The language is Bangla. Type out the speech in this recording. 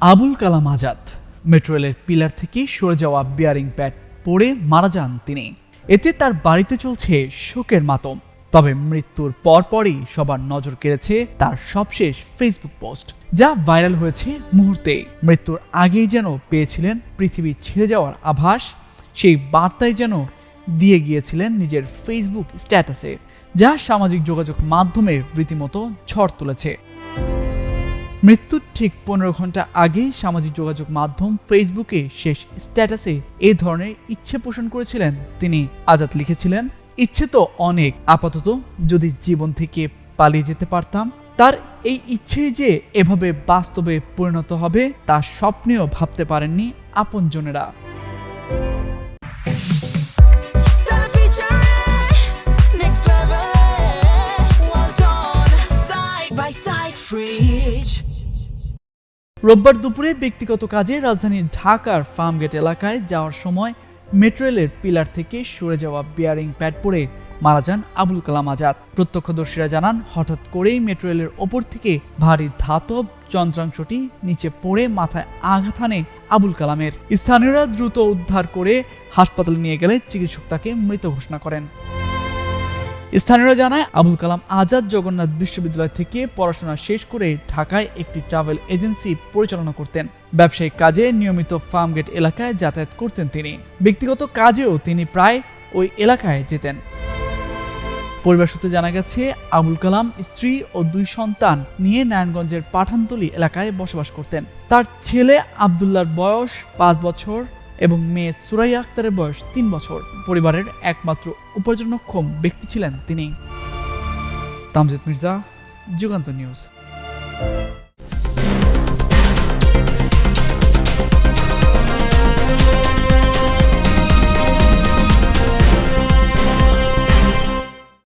আবুল কালাম আজাদ মেট্রো রেলের পিলার থেকে সরে যাওয়া বিয়ারিং প্যাড পড়ে মারা যান তিনি। এতে তার বাড়িতে চলছে শোকের মাতম। তবে মৃত্যুর পরপরই সবার নজর কেড়েছে তার সবশেষ ফেসবুক পোস্ট যা ভাইরাল হয়েছে মুহূর্তে। মৃত্যুর আগেই যেন পেয়েছিলেন পৃথিবী ছেড়ে যাওয়ার আভাস, সেই বার্তাই যেন দিয়ে গিয়েছিলেন নিজের ফেসবুক স্ট্যাটাসে যা সামাজিক যোগাযোগ মাধ্যমে রীতিমতো ঝড় তুলেছে। মৃত্যুর ঠিক পনেরো ঘণ্টা আগে সামাজিক যোগাযোগ মাধ্যম ফেসবুকে শেষ স্ট্যাটাসে এই ধরনের ইচ্ছে পোষণ করেছিলেন তিনি আজাদ লিখেছিলেন, ইচ্ছে তো অনেক, আপাতত যদি জীবন থেকে পালিয়ে যেতে পারতাম, তার এই ইচ্ছে যে এভাবে বাস্তবে পরিণত হবে, তা স্বপ্নেও ভাবতে পারেননি আপনজনেরা fridge. রোববার দুপুরে ব্যক্তিগত কাজে রাজধানীর ঢাকার ফার্মগেট এলাকায় যাওয়ার সময় মেট্রো রেলের পিলার থেকে সরে যাওয়া বিয়ারিং প্যাড পড়ে মারা যান আবুল কালাম আজাদ। প্রত্যক্ষদর্শীরা জানান, হঠাৎ করেই মেট্রো রেলের ওপর থেকে ভারী ধাতব যন্ত্রাংশটি নিচে পড়ে মাথায় আঘাত হানে আবুল কালামের। স্থানীয়রা দ্রুত উদ্ধার করে হাসপাতালে নিয়ে গেলে চিকিৎসক তাকে মৃত ঘোষণা করেন। স্থানীয়রা জানায়, আবুল কালাম আজাদ জগন্নাথ বিশ্ববিদ্যালয় থেকে পড়াশোনা শেষ করে ঢাকায় একটি ট্রাভেল এজেন্সি পরিচালনা করতেন। ব্যবসায়িক কাজে নিয়মিত ফার্মগেট এলাকায় যাতায়াত করতেন তিনি। ব্যক্তিগত কাজেও তিনি প্রায় ওই এলাকায় যেতেন। পরিবার সূত্রে জানা গেছে, আবুল কালাম স্ত্রী ও দুই সন্তান নিয়ে নারায়ণগঞ্জের পাঠানতলী এলাকায় বসবাস করতেন। তার ছেলে আবদুল্লার বয়স পাঁচ বছর এবং মেয়ে সুরাইয়া আক্তারের বয়স তিন বছর। পরিবারের একমাত্র উপার্জনক্ষম ব্যক্তি ছিলেন তিনি। তামজিদ মির্জা, যুগান্ত নিউজ।